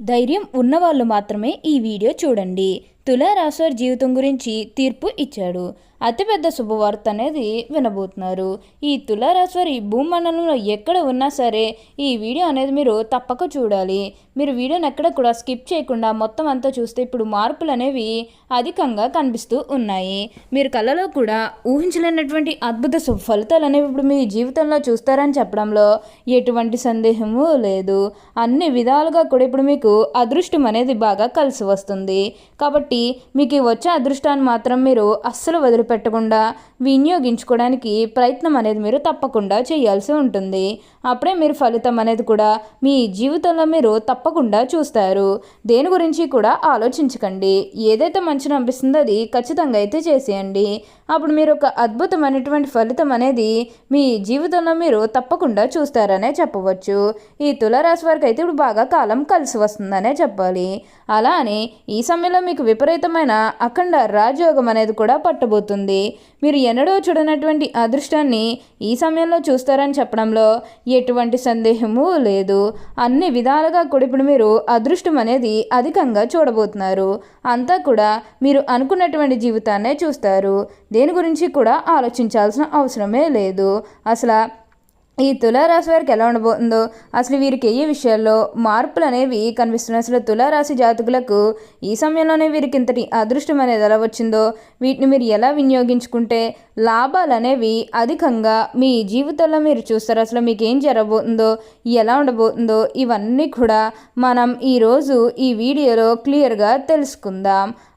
ధైర్యం ఉన్నవాళ్ళు మాత్రమే ఈ వీడియో చూడండి. తులారాశివారి జీవితం గురించి తీర్పు ఇచ్చాడు. అతిపెద్ద శుభవార్త అనేది వినబోతున్నారు. ఈ తులారాశివారి భూమండలంలో ఎక్కడ ఉన్నా సరే ఈ వీడియో అనేది మీరు తప్పక చూడాలి. మీరు వీడియోని ఎక్కడ కూడా స్కిప్ చేయకుండా మొత్తం అంతా చూస్తే ఇప్పుడు మార్పులు అనేవి అధికంగా కనిపిస్తూ ఉన్నాయి. మీరు కళ్ళలో కూడా ఊహించలేనటువంటి అద్భుత శుభ ఫలితాలు అనేవి ఇప్పుడు మీ జీవితంలో చూస్తారని చెప్పడంలో ఎటువంటి సందేహము లేదు. అన్ని విధాలుగా కూడా ఇప్పుడు మీకు అదృష్టం అనేది బాగా కలిసి వస్తుంది. కాబట్టి మీకు వచ్చే అదృష్టాన్ని మాత్రం మీరు అస్సలు వదిలిపెట్టకుండా వినియోగించుకోవడానికి ప్రయత్నం అనేది మీరు తప్పకుండా చేయాల్సి ఉంటుంది. అప్పుడే మీరు ఫలితం అనేది కూడా మీ జీవితంలో మీరు తప్పకుండా చూస్తారు. దేని గురించి కూడా ఆలోచించకండి. ఏదైతే మంచిని అనిపిస్తుందో అది ఖచ్చితంగా అయితే చేసేయండి. అప్పుడు మీరు ఒక అద్భుతమైనటువంటి ఫలితం అనేది మీ జీవితంలో మీరు తప్పకుండా చూస్తారనే చెప్పవచ్చు. ఈ తులారాశి వారికి అయితే ఇప్పుడు బాగా కాలం కలిసి వస్తుందనే చెప్పాలి. అలా అని ఈ సమయంలో మీకు విపరీతమైన అఖండ రాజయోగం అనేది కూడా పట్టబోతుంది. మీరు ఎన్నడూ చూడనటువంటి అదృష్టాన్ని ఈ సమయంలో చూస్తారని చెప్పడంలో ఎటువంటి సందేహము లేదు. అన్ని విధాలుగా కూడా ఇప్పుడు మీరు అదృష్టం అనేది అధికంగా చూడబోతున్నారు. అంతా కూడా మీరు అనుకున్నటువంటి జీవితాన్నే చూస్తారు. దేని గురించి కూడా ఆలోచించాల్సిన అవసరమే లేదు. అసలు ఈ తులారాశి వారికి ఎలా ఉండబోతుందో అసలు వీరికి ఏ విషయాల్లో మార్పులు అనేవి కనిపిస్తున్నాయి? అసలు తులారాశి జాతకులకు ఈ సమయంలోనే వీరికి ఇంతటి అదృష్టం అనేది ఎలా వచ్చిందో వీటిని మీరు ఎలా వినియోగించుకుంటే లాభాలు అనేవి అధికంగా మీ జీవితంలో మీరు చూస్తారు. అసలు మీకు ఏం జరగబోతుందో ఎలా ఉండబోతుందో ఇవన్నీ కూడా మనం ఈరోజు ఈ వీడియోలో క్లియర్గా తెలుసుకుందాం.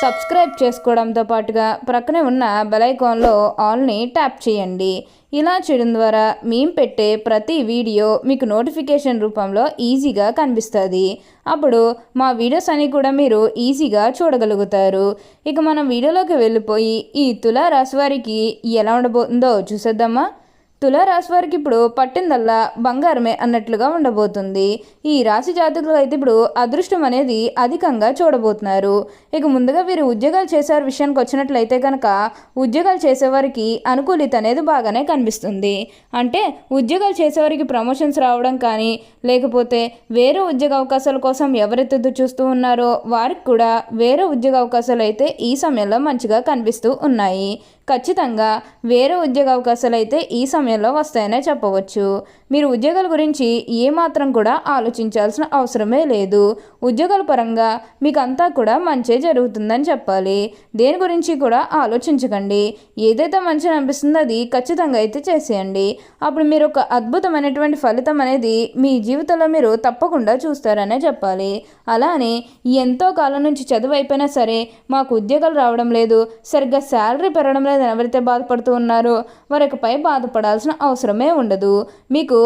సబ్స్క్రైబ్ చేసుకోవడంతో పాటుగా ప్రక్కనే ఉన్న బెలైకాన్లో ఆల్ని ట్యాప్ చేయండి. ఇలా చేయడం ద్వారా మేము పెట్టే ప్రతి వీడియో మీకు నోటిఫికేషన్ రూపంలో ఈజీగా కనిపిస్తుంది. అప్పుడు మా వీడియోస్ అన్నీ కూడా మీరు ఈజీగా చూడగలుగుతారు. ఇక మనం వీడియోలోకి వెళ్ళిపోయి ఈ తులా వారికి ఎలా ఉండబోతుందో చూసేద్దామా? తులారాశి వారికి ఇప్పుడు పట్టిందల్లా బంగారమే అన్నట్లుగా ఉండబోతుంది. ఈ రాశి జాతకులు అయితే ఇప్పుడు అదృష్టం అనేది అధికంగా చూడబోతున్నారు. ఇక ముందుగా వీరు ఉద్యోగాలు చేసే విషయానికి వచ్చినట్లయితే కనుక ఉద్యోగాలు చేసేవారికి అనుకూలిత అనేది బాగానే కనిపిస్తుంది. అంటే ఉద్యోగాలు చేసేవారికి ప్రమోషన్స్ రావడం కానీ లేకపోతే వేరే ఉద్యోగ అవకాశాల కోసం ఎవరైతే చూస్తూ ఉన్నారో వారికి కూడా వేరే ఉద్యోగ అవకాశాలు అయితే ఈ సమయంలో మంచిగా కనిపిస్తూ ఉన్నాయి. ఖచ్చితంగా వేరే ఉద్యోగ అవకాశాలు అయితే ఈ సమయంలో వస్తాయనే చెప్పవచ్చు. మీరు ఉద్యోగాల గురించి ఏమాత్రం కూడా ఆలోచించాల్సిన అవసరమే లేదు. ఉద్యోగాల పరంగా మీకు అంతా కూడా మంచే జరుగుతుందని చెప్పాలి. దేని గురించి కూడా ఆలోచించకండి. ఏదైతే మంచి అనిపిస్తుందో అది ఖచ్చితంగా అయితే చేసేయండి. అప్పుడు మీరు ఒక అద్భుతమైనటువంటి ఫలితం అనేది మీ జీవితంలో మీరు తప్పకుండా చూస్తారనే చెప్పాలి. అలానే ఎంతో కాలం నుంచి చదువు అయిపోయినా సరే మాకు ఉద్యోగాలు రావడం లేదు. సరిగ్గా శాలరీ పెరగడం లేదు. ఎవరైతే బాధపడుతూ ఉన్నారో వారిపై బాధపడాల్సిన అవసరమే ఉండదు. మీకు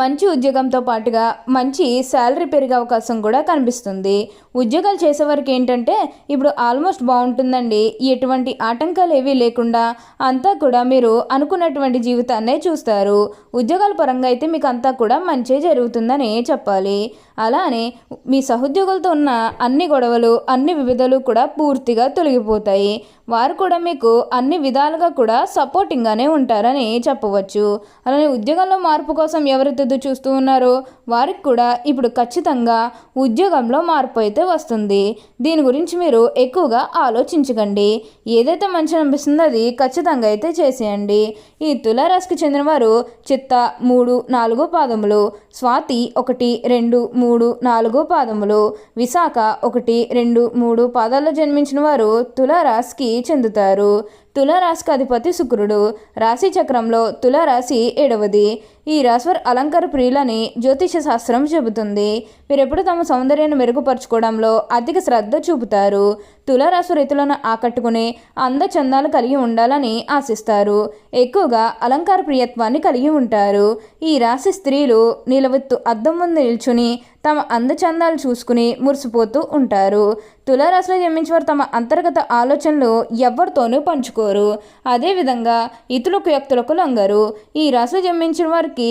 మంచి ఉద్యోగంతో పాటుగా మంచి శాలరీ పెరిగే అవకాశం కూడా కనిపిస్తుంది. ఉద్యోగాలు చేసేవారికి ఏంటంటే ఇప్పుడు ఆల్మోస్ట్ బాగుంటుందండి. ఎటువంటి ఆటంకాలు ఏవీ లేకుండా అంతా కూడా మీరు అనుకున్నటువంటి జీవితాన్నే చూస్తారు. ఉద్యోగాల పరంగా అయితే మీకు అంతా కూడా మంచి జరుగుతుందని చెప్పాలి. అలానే మీ సహోద్యోగులతో ఉన్న అన్ని గొడవలు అన్ని వివిధలు కూడా పూర్తిగా తొలగిపోతాయి. వారు కూడా మీకు అన్ని విధాలుగా కూడా సపోర్టింగ్గానే ఉంటారని చెప్పవచ్చు. అలానే ఉద్యోగంలో మార్పు కోసం ఎవరైతే చూస్తూ ఉన్నారో వారికి కూడా ఇప్పుడు ఖచ్చితంగా ఉద్యోగంలో మార్పు అయితే వస్తుంది. దీని గురించి మీరు ఎక్కువగా ఆలోచించకండి. ఏదైతే మంచి అనిపిస్తుందో అది ఖచ్చితంగా అయితే చేసేయండి. ఈ తులారాశికి చెందిన వారు చిత్త మూడు నాలుగో పాదములు స్వాతి ఒకటి రెండు మూడు నాలుగో పాదములు విశాఖ ఒకటి రెండు మూడు పాదాల్లో జన్మించిన వారు తులారాశికి చెందుతారు. తులారాశికి అధిపతి శుక్రుడు. రాశి చక్రంలో తులారాశి ఏడవది. ఈ రాశ్వర్ అలంకార ప్రియులని జ్యోతిష శాస్త్రం చెబుతుంది. మీరు ఎప్పుడు తమ సౌందర్యాన్ని మెరుగుపరచుకోవడంలో అధిక శ్రద్ధ చూపుతారు. తులారాశి రైతులను ఆకట్టుకునే అందచందాలు కలిగి ఉండాలని ఆశిస్తారు. ఎక్కువగా అలంకార ప్రియత్వాన్ని కలిగి ఉంటారు. ఈ రాశి స్త్రీలు నిలవెత్తు అద్దం ముందు నిల్చుని తమ అందచందాలు చూసుకుని మురిసిపోతూ ఉంటారు. తులారాశిలో జన్మించేవారు తమ అంతర్గత ఆలోచనలు ఎవరితోనూ పంచుకోరు అదేవిధంగా ఇతరులకు వ్యక్తులకు లొంగరు. ఈ రాశిలో జన్మించిన వారికి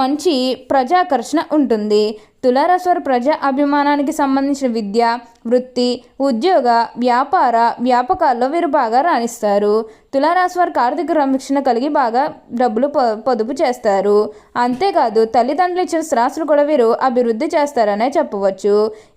మంచి ప్రజాకర్షణ ఉంటుంది. తులారాశివారి ప్రజా అభిమానానికి సంబంధించిన విద్య వృత్తి ఉద్యోగ వ్యాపార వ్యాపకాల్లో వీరు బాగా రాణిస్తారు. తులారాశి వారికి ఆర్థిక రక్షణ కలిగి బాగా డబ్బులు పొదుపు చేస్తారు. అంతేకాదు తల్లిదండ్రులు ఇచ్చిన స్థిరాస్తులు కూడా వీరు అభివృద్ధి చేస్తారనే చెప్పవచ్చు.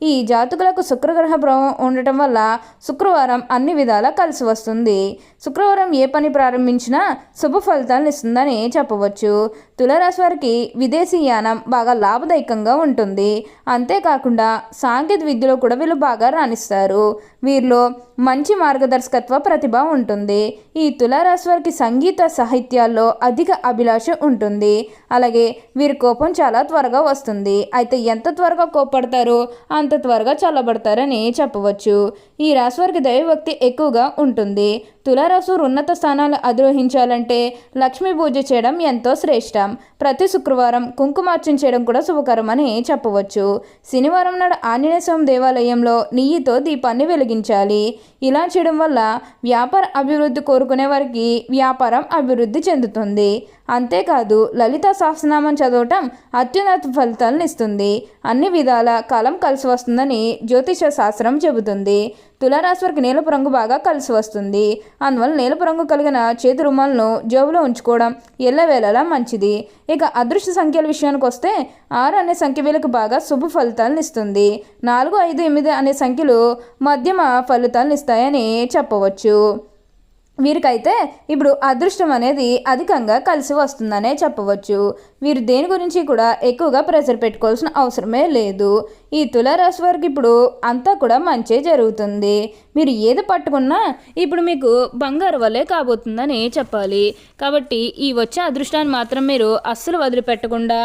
ఈ జాతకులకు శుక్రగ్రహ ప్రభావం ఉండటం వల్ల శుక్రవారం అన్ని విధాలా కలిసి వస్తుంది. శుక్రవారం ఏ పని ప్రారంభించినా శుభ ఫలితాలను ఇస్తుందని చెప్పవచ్చు. తులారాశి వారికి విదేశీ యానం బాగా లాభదాయకంగా ఉంటుంది. అంతేకాకుండా సాంకేతిక విద్యలో కూడా వీళ్ళు బాగా రాణిస్తారు. వీరిలో మంచి మార్గదర్శకత్వ ప్రతిభ ఉంటుంది. ఈ తులారాశి వారికి సంగీత సాహిత్యాల్లో అధిక అభిలాష ఉంటుంది. అలాగే వీరి కోపం చాలా త్వరగా వస్తుంది. అయితే ఎంత త్వరగా కోపడతారో అంత త్వరగా చల్లబడతారని చెప్పవచ్చు. ఈ రాశి వారికి దైవభక్తి ఎక్కువగా ఉంటుంది. తులారాశి ఉన్నత స్థానాలు అధిరోహించాలంటే లక్ష్మీ పూజ చేయడం ఎంతో శ్రేష్టం. ప్రతి శుక్రవారం కుంకుమార్చన చేయడం కూడా శుభకరమని చెప్పవచ్చు. శనివారం నాడు ఆంజనేయ స్వామి దేవాలయంలో నెయ్యితో దీపాన్ని వెలిగించాలి. ఇలా చేయడం వల్ల వ్యాపార అభివృద్ధి కోరుకునే వారికి వ్యాపారం అభివృద్ధి చెందుతుంది. అంతేకాదు లలిత సహస్రనామం చదవటం అత్యున్నత ఫలితాలను ఇస్తుంది. అన్ని విధాల కాలం కలిసి వస్తుందని జ్యోతిష శాస్త్రం చెబుతుంది. తులారాశి వారికి నీలపు రంగు బాగా కలిసి వస్తుంది. అందువల్ల నీలపు రంగు కలిగిన చేతి రుమాలను జేబులో ఉంచుకోవడం ఎల్లవేళలా మంచిది. ఇక అదృష్ట సంఖ్యల విషయానికి వస్తే ఆరు అనే సంఖ్య వీళ్ళకి బాగా శుభ ఫలితాలను ఇస్తుంది. నాలుగు ఐదు ఎనిమిది అనే సంఖ్యలు మధ్యమ ఫలితాలను ఇస్తాయని చెప్పవచ్చు. వీరికైతే ఇప్పుడు అదృష్టం అనేది అధికంగా కలిసి వస్తుందనే చెప్పవచ్చు. వీరు దేని గురించి కూడా ఎక్కువగా ప్రెషర్ పెట్టుకోవాల్సిన అవసరమే లేదు. ఈ తులారాశి వారికి ఇప్పుడు అంతా కూడా మంచే జరుగుతుంది. మీరు ఏది పట్టుకున్నా ఇప్పుడు మీకు బంగారు వల్లే కాబోతుందని చెప్పాలి. కాబట్టి ఈ వచ్చే అదృష్టాన్ని మాత్రం మీరు అస్సలు వదిలిపెట్టకుండా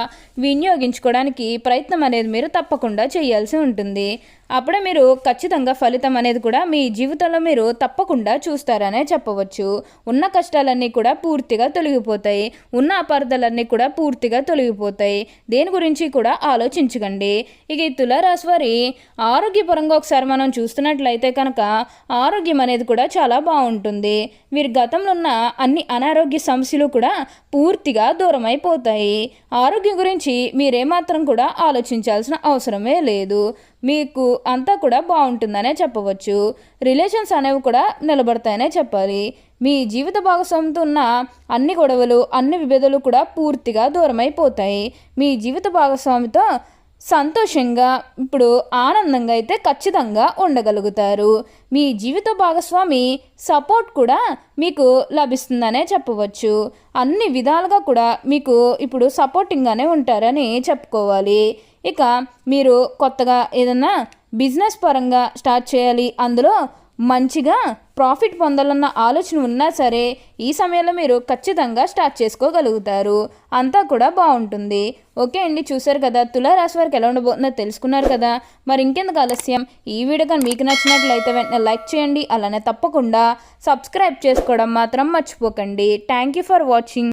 వినియోగించుకోవడానికి ప్రయత్నం అనేది మీరు తప్పకుండా చేయాల్సి ఉంటుంది. అప్పుడే మీరు ఖచ్చితంగా ఫలితం అనేది కూడా మీ జీవితంలో మీరు తప్పకుండా చూస్తారనే చెప్పవచ్చు. ఉన్న కష్టాలన్నీ కూడా పూర్తిగా తొలగిపోతాయి. ఉన్న అపార్థాలన్నీ కూడా పూర్తి పూర్తిగా తొలగిపోతాయి. దేని గురించి కూడా ఆలోచించకండి. ఇక ఈ తులారాశి వారి ఆరోగ్యపరంగా ఒకసారి మనం చూస్తున్నట్లయితే కనుక ఆరోగ్యం అనేది కూడా చాలా బాగుంటుంది. వీరి గతంలో ఉన్న అన్ని అనారోగ్య సమస్యలు కూడా పూర్తిగా దూరం అయిపోతాయి ఆరోగ్యం గురించి మీరేమాత్రం కూడా ఆలోచించాల్సిన అవసరమే లేదు. మీకు అంతా కూడా బాగుంటుందనే చెప్పవచ్చు. రిలేషన్స్ అనేవి కూడా నిలబడతాయనే చెప్పాలి. మీ జీవిత భాగస్వామితో ఉన్న అన్ని గొడవలు అన్ని విభేదాలు కూడా పూర్తిగా దూరమైపోతాయి. మీ జీవిత భాగస్వామితో సంతోషంగా ఇప్పుడు ఆనందంగా అయితే ఖచ్చితంగా ఉండగలుగుతారు. మీ జీవిత భాగస్వామి సపోర్ట్ కూడా మీకు లభిస్తుందనే చెప్పవచ్చు. అన్ని విధాలుగా కూడా మీకు ఇప్పుడు సపోర్టింగ్గానే ఉంటారని చెప్పుకోవాలి. ఇక మీరు కొత్తగా ఏదన్నా బిజినెస్ పరంగా స్టార్ట్ చేయాలి అందులో మంచిగా ప్రాఫిట్ పొందాలన్న ఆలోచన ఉన్నా సరే ఈ సమయంలో మీరు ఖచ్చితంగా స్టార్ట్ చేసుకోగలుగుతారు. అంతా కూడా బాగుంటుంది. ఓకే అండి చూసారు కదా తులారాశి వారికి ఎలా ఉండబోతుందో తెలుసుకున్నారు కదా. మరి ఇంకెందుకు ఆలస్యం? ఈ వీడియో కానీ మీకు నచ్చినట్లయితే వెంటనే లైక్ చేయండి. అలానే తప్పకుండా సబ్స్క్రైబ్ చేసుకోవడం మాత్రం మర్చిపోకండి. Thank you for watching